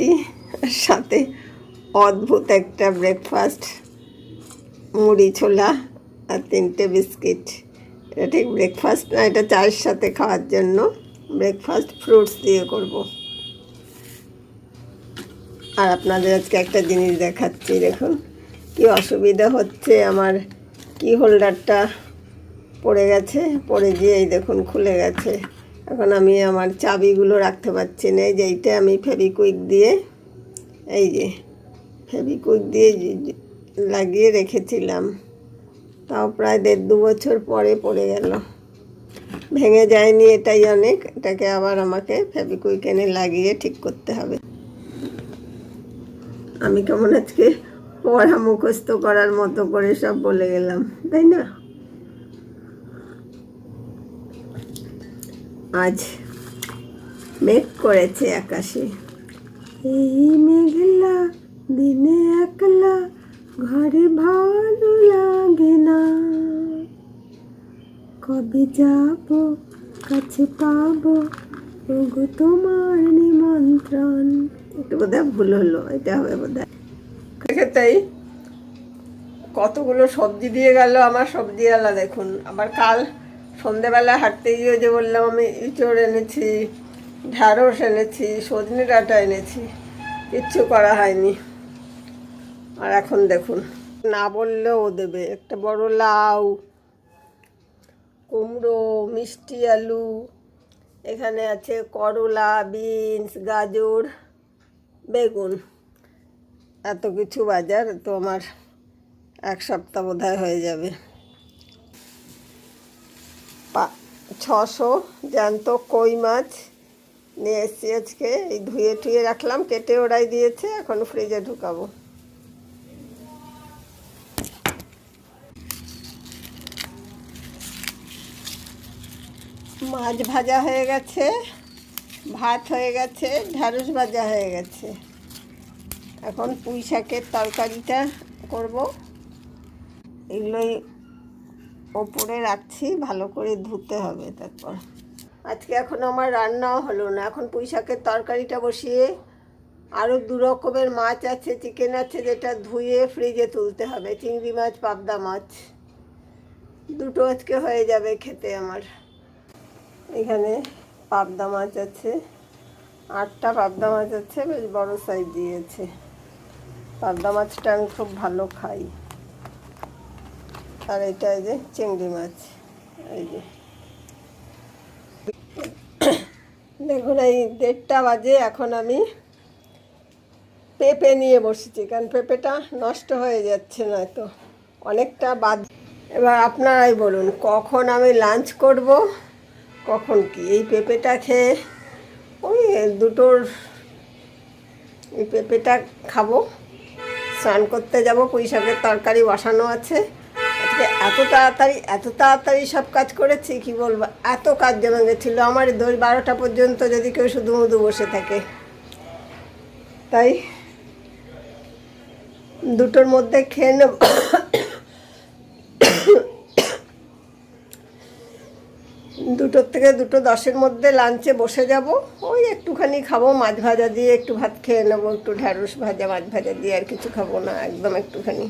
রুটি, আর সাথে অদ্ভুত একটা ব্রেকফাস্ট মুড়ি ছোলা আর তিনটে বিস্কিট এটা ঠিক ব্রেকফাস্ট না, এটা চায়ের সাথে খাওয়ার জন্য ব্রেকফাস্ট ফ্রুটস দিয়ে করব। আর আপনাদের আজকে একটা জিনিস দেখাচ্ছি, দেখুন। কি অসুবিধা হচ্ছে আমার, কি হোল্ডারটা পড়ে গেছে? পড়ে গিয়ে এই দেখুন খুলে গেছে। এখন আমি আমার চাবিগুলো রাখতে পারছি না, এই যে এইটা আমি ফেবিকুইক দিয়ে, এই যে ফেবিকুইক দিয়ে লাগিয়ে রেখেছিলাম। তাও প্রায় দেড় দু বছর পরে পড়ে গেল। ভেঙে যায়নি এটাই অনেক, এটাকে আবার আমাকে ফেবিকুইক এনে লাগিয়ে ঠিক করতে হবে। আমি কেমন আজকে পড়া মুখস্থ করার মতো করে সব বলে গেলাম, তাই না? আজ মেঘ করেছে আকাশে। এই মেঘলা দিনে একলা ঘরে ভালো লাগে না। কবে যাব, কাছে পাবো? ওগো তোমার নিমন্ত্রণ। একটু বোধহয় ভুল হলো, এটা হবে বোধহয়। তাই কতগুলো সবজি দিয়ে গেল, আমার সবজিওয়ালা দেখুন, আবার কাল সন্ধেবেলা হাঁটতে গিয়ে যে বললাম, আমি ইঁচড় এনেছি, ঢ্যাঁড়স এনেছি, সজনে ডাঁটা এনেছি, কিচ্ছু করা হয়নি। আর এখন দেখুন, না বললেও দেবে, একটা বড় লাউ, কুমড়ো, মিষ্টি আলু, এখানে আছে করলা, বিনস, গাজর, বেগুন। এত কিছু বাজার তো আমার এক সপ্তাহ বোধহয় হয়ে যাবে। ছশো জ্যান্ত কই মাছ নিয়ে এসছি আজকে। এই ধুয়ে টুয়ে রাখলাম, কেটে ওড়াই দিয়েছে, এখন ফ্রিজে ঢুকাবো। মাছ ভাজা হয়ে গেছে, ভাত হয়ে গেছে, ঢ্যাঁড়স ভাজা হয়ে গেছে। এখন পুঁই শাকের তরকারিটা করব। এগুলোই ওপরে রাখছি, ভালো করে ধুতে হবে তারপর। আজকে এখন আমার রান্নাও হলো না। এখন পুঁই শাকের তরকারিটা বসিয়ে আরও দু রকমের মাছ আছে, চিকেন আছে যেটা ধুয়ে ফ্রিজে তুলতে হবে। চিংড়ি মাছ, পাবদা মাছ, দুটো আজকে হয়ে যাবে খেতে আমার। এখানে পাবদা মাছ আছে, আটটা পাবদা মাছ আছে, বেশ বড় সাইজ দিয়েছে। পাবদা মাছটা আমি খুব ভালো খাই। আর এটা এই যে চিংড়ি মাছ, এই যে। দেখুন, এই দেড়টা বাজে, এখন আমি পেঁপে নিয়ে বসেছি, কারণ পেঁপেটা নষ্ট হয়ে যাচ্ছে না তো, অনেকটা বাদ এবার আপনারাই বলুন, কখন আমি লাঞ্চ করব, কখন কি? এই পেঁপেটা খেয়ে ওই দুটোর এই পেঁপেটা খাব, স্নান করতে যাব পুঁই শাকের তরকারি বসানো আছে। আজকে এত তাড়াতাড়ি এত তাড়াতাড়ি সব কাজ করেছি, কি বলব? এত কাজ জমে গেছিল। আমার দই বারোটা পর্যন্ত যদি কেউ শুধু মধু বসে থাকে। তাই দুটোর মধ্যে খেয়ে নেব। দুটোর থেকে দুটো দশের মধ্যে লাঞ্চে বসে যাব। ওই একটুখানি খাব, মাছ ভাজা দিয়ে একটু ভাত খেয়ে নেব, একটু ঢ্যাঁড়স ভাজা, মাছ ভাজা দিয়ে আর কিছু খাব না, একদম একটুখানি।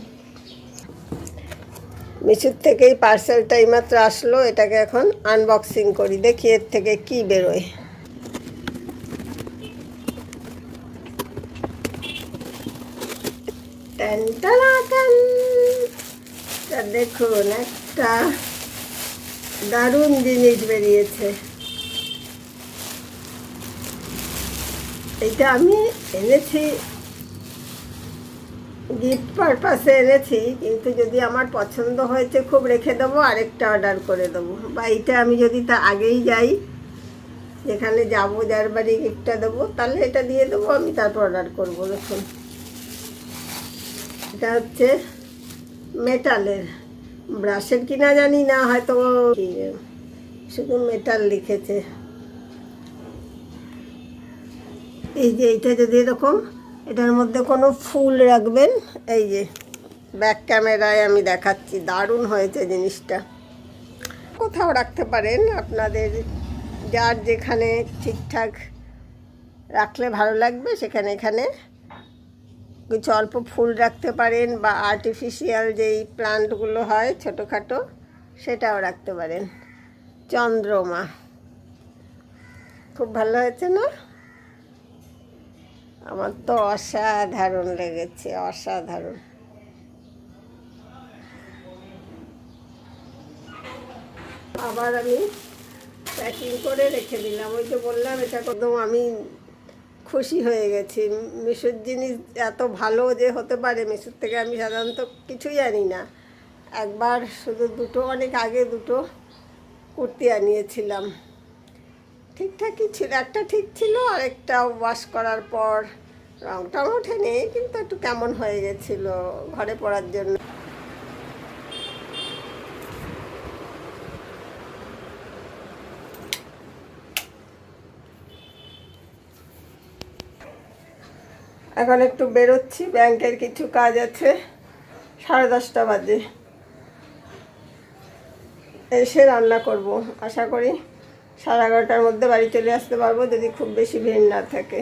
মিশুর থেকেই পার্সেলটা এইমাত্র আসলো, এটাকে এখন আনবক্সিং করি, দেখি এর থেকে কি বেরোয়। দেখুন, একটা দারুণ জিনিস বেরিয়েছে। এটা আমি এনেছি গিফট পারপাসে এনেছি, কিন্তু যদি আমার পছন্দ হয়েছে খুব রেখে দেবো, আরেকটা অর্ডার করে দেবো। বা এটা আমি যদি তা আগেই যাই, যেখানে যাব, যার বাড়ি গিফটটা দেবো, তাহলে এটা দিয়ে দেবো, আমি তারপর অর্ডার করব, দেখুন। এটা হচ্ছে মেটালের ব্রাশের কিনা জানি না, হয়তো শুধু মেটাল লিখেছে। এই যে এইটা যদি এরকম এটার মধ্যে কোনো ফুল রাখবেন? এই যে ব্যাক ক্যামেরায় আমি দেখাচ্ছি, দারুণ হয়েছে জিনিসটা। কোথাও রাখতে পারেন, আপনাদের যার যেখানে ঠিকঠাক রাখলে ভালো লাগবে, সেখানে এখানে কিছু অল্প ফুল রাখতে পারেন, বা আর্টিফিশিয়াল যেই প্লান্টগুলো হয় ছোটোখাটো, সেটাও রাখতে পারেন। চন্দ্রমা। খুব ভালো হয়েছে না? আমার তো অসাধারণ লেগেছে, অসাধারণ। আবার আমি প্যাকিং করে রেখে দিলাম, ওই যে বললাম, এটা একদম আমি খুশি হয়ে গেছি। মিশুর জিনিস এত ভালো যে হতে পারে, মিশোর থেকে আমি সাধারণত কিছুই জানি না। একবার শুধু দুটো, অনেক আগে দুটো কুর্তি আনিয়েছিলাম। ঠিকঠাকই ছিল, একটা ঠিক ছিল আর একটা ওয়াশ করার পর রংটাও ওঠেনি, কিন্তু একটু কেমন হয়ে গেছিল ঘরে পড়ার জন্য। এখন একটু বেরোচ্ছি, ব্যাংকের কিছু কাজ আছে, সাড়ে দশটা বাজে। এসে রান্না করব, আশা করি। সাড়ে এগারোটার মধ্যে বাড়ি চলে আসতে পারব যদি খুব বেশি ভিড় না থাকে।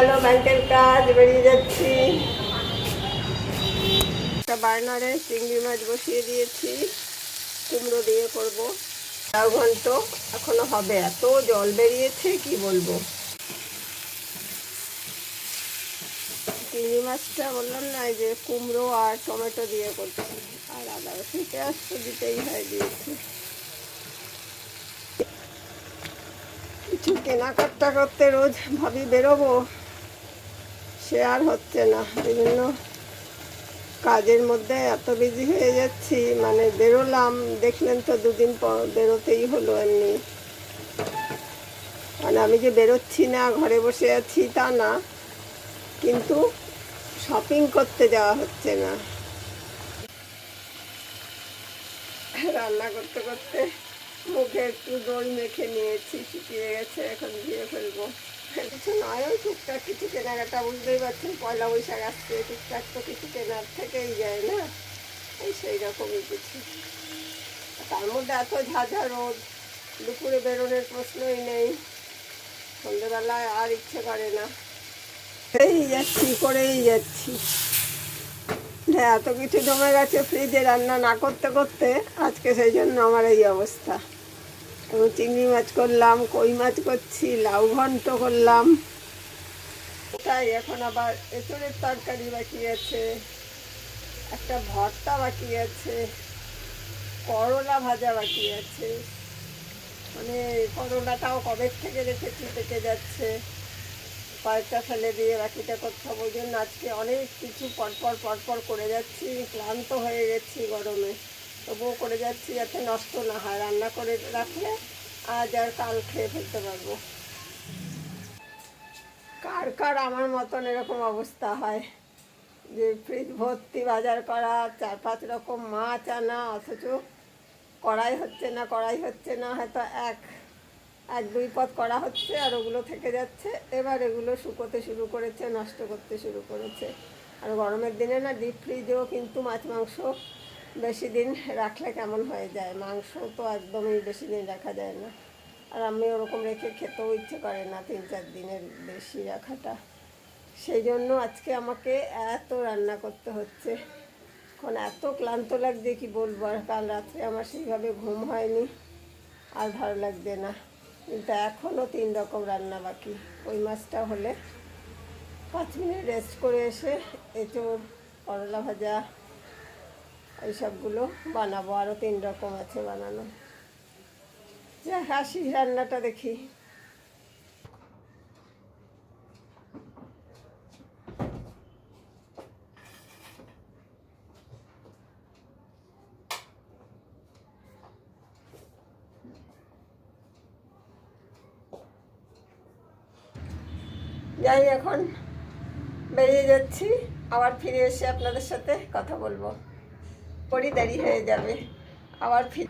গেল, ব্যাংকের কাজ, বেরিয়ে যাচ্ছি। একটা বার্নারে চিংড়ি মাছ বসিয়ে দিয়েছি, কুমড়ো দিয়ে করব। তাও ঘন্ট, এখনও হবে, এত জল বেরিয়েছে, কি বলব? চিংড়ি মাছটা বললাম না যে কুমড়ো আর টমেটো দিয়ে করছি। আর আদা রসুন, পেঁয়াজ তো দিতেই হয়, দিয়েছি। কিছু কেনাকাটা করতে রোজ ভাবি বেরোবো। সে আর হচ্ছে না। বিভিন্ন কাজের মধ্যে এত বিজি হয়ে যাচ্ছি মানে বেরোলাম। দেখলেন তো দুদিন পর বেরোতেই হলো এমনি। মানে আমি যে বেরোচ্ছি না, ঘরে বসে আছি তা না, কিন্তু শপিং করতে যাওয়া হচ্ছে না। রান্না করতে করতে মুখে একটু দই মেখে নিয়েছি, শুকিয়ে গেছে, এখন দিয়ে ফেলব। কিছু নয় ওই টুকটাক কিছু কেনাকাটা, বুঝতেই পারছেন, পয়লা বৈশাখ আসছে, টুকটাক তো কিছু কেনার থেকেই যায় না? এই সেই রকমই কিছু। তার মধ্যে এত ঝাঝা রোদ, দুপুরে বেরোনোর প্রশ্নই নেই। সন্ধ্যেবেলায় আর ইচ্ছে করে না। এই যাচ্ছি, করেই যাচ্ছি। এত কিছু জমে গেছে, ফ্রিজে রান্না না করতে করতে, আজকে সেই জন্য আমার এই অবস্থা। এবং চিংড়ি মাছ করলাম, কই মাছ করছি, লাউ ঘন্ট করলাম। তাই এখন আবার এঁচড়ের তরকারি বাকি আছে, একটা ভর্তা বাকি আছে, করলা ভাজা বাকি আছে। মানে করলাটাও কবে থেকে রেখেছি, পেকে যাচ্ছে। কয়েকটা ফেলে দিয়ে বাকিটা করতে হবে, ওই জন্য আজকে অনেক কিছু পরপর পরপর করে যাচ্ছি, ক্লান্ত হয়ে গেছি গরমে। তবুও করে যাচ্ছি যাতে নষ্ট না হয় রান্না করে রাখলে আজ আর কাল খেয়ে ফেলতে পারব। কার কার আমার মতন এরকম অবস্থা হয়? যে ফ্রিজ ভর্তি, বাজার করা, চার পাঁচ রকম মাছ আনা, অথচ কড়াই হচ্ছে না, কড়াই হচ্ছে না, হয়তো এক এক, দুই পথ করা হচ্ছে আর ওগুলো থেকে যাচ্ছে। এবার এগুলো শুকোতে শুরু করেছে, নষ্ট করতে শুরু করেছে। আর গরমের দিনে না ডিপ ফ্রিজেও কিন্তু মাছ, মাংস বেশি দিন রাখলে কেমন হয়ে যায়? মাংস তো একদমই বেশি দিন রাখা যায় না। আর আমি ওরকম রেখে খেতেও ইচ্ছে করে না তিন চার দিনের বেশি রাখাটা। সেই জন্য আজকে আমাকে এত রান্না করতে হচ্ছে। এখন এত ক্লান্ত লাগছে কি বলব? আর কাল রাত্রে আমার সেইভাবে ঘুম হয়নি। আর ভালো লাগছে না। কিন্তু এখনও তিন রকম রান্না বাকি। ওই মাছটা হলে পাঁচ মিনিট রেস্ট করে এসে এঁচোড়, করলা ভাজা এইসবগুলো বানাবো আরও তিন রকম আছে বানানো। যাক আসি রান্নাটা দেখি। যাই, এখন বেরিয়ে যাচ্ছি। আবার ফিরে এসে আপনাদের সাথে কথা বলব। পরই দাঁড়িয়ে হয়ে যাবে। আবার ফির